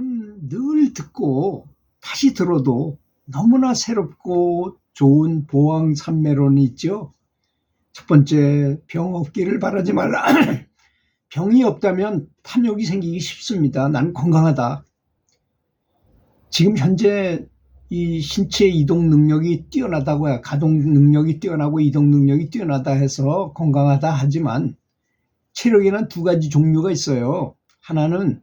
참 늘 듣고 다시 들어도 너무나 새롭고 좋은 보왕 삼매론이 있죠. 첫 번째, 병 없기를 바라지 말라. 병이 없다면 탐욕이 생기기 쉽습니다. 난 건강하다. 지금 현재 이 신체 이동 능력이 뛰어나다고야. 가동 능력이 뛰어나고 이동 능력이 뛰어나다 해서 건강하다 하지만 체력에는 두 가지 종류가 있어요. 하나는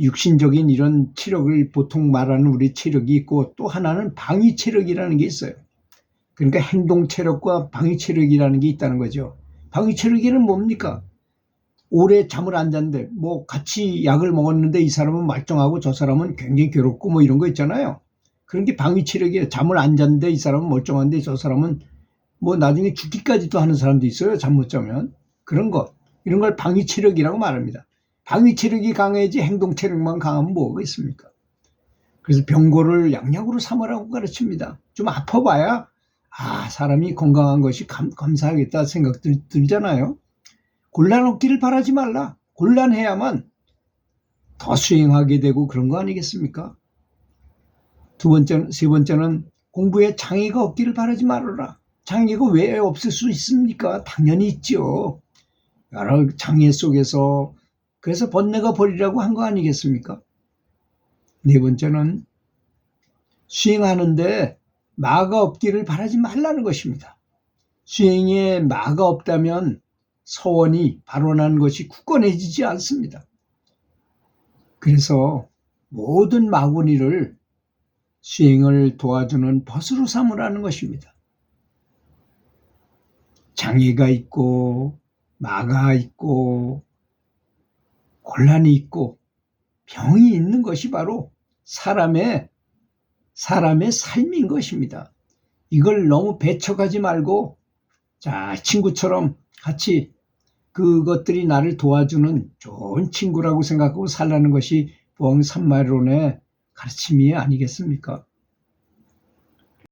육신적인 이런 체력을 보통 말하는 우리 체력이 있고 또 하나는 방위 체력이라는 게 있어요. 그러니까 행동 체력과 방위 체력이라는 게 있다는 거죠. 방위 체력에는 뭡니까? 오래 잠을 안 잤는데 뭐 같이 약을 먹었는데 이 사람은 말짱하고 저 사람은 굉장히 괴롭고 뭐 이런 거 있잖아요. 그런 게 방위 체력이에요. 잠을 안 잤는데 이 사람은 멀쩡한데 저 사람은 뭐 나중에 죽기까지도 하는 사람도 있어요. 잠 못 자면. 그런 것. 이런 걸 방위 체력이라고 말합니다. 방위 체력이 강해야지 행동 체력만 강하면 뭐가 있습니까? 그래서 병고를 양약으로 삼으라고 가르칩니다. 좀 아파봐야 아 사람이 건강한 것이 감, 감사하겠다 생각 들, 들잖아요. 곤란 없기를 바라지 말라. 곤란해야만 더 수행하게 되고 그런 거 아니겠습니까? 두 번째, 세 번째는 공부에 장애가 없기를 바라지 말아라. 장애가 왜 없을 수 있습니까? 당연히 있죠. 여러 장애 속에서 그래서 번뇌가 버리라고 한 거 아니겠습니까? 네 번째는 수행하는데 마가 없기를 바라지 말라는 것입니다. 수행에 마가 없다면 서원이 발원한 것이 굳건해지지 않습니다. 그래서 모든 마구니를 수행을 도와주는 벗으로 삼으라는 것입니다. 장애가 있고 마가 있고 곤란이 있고 병이 있는 것이 바로 사람의 사람의 삶인 것입니다. 이걸 너무 배척하지 말고 자 친구처럼 같이 그것들이 나를 도와주는 좋은 친구라고 생각하고 살라는 것이 보왕 삼마론의 가르침이 아니겠습니까?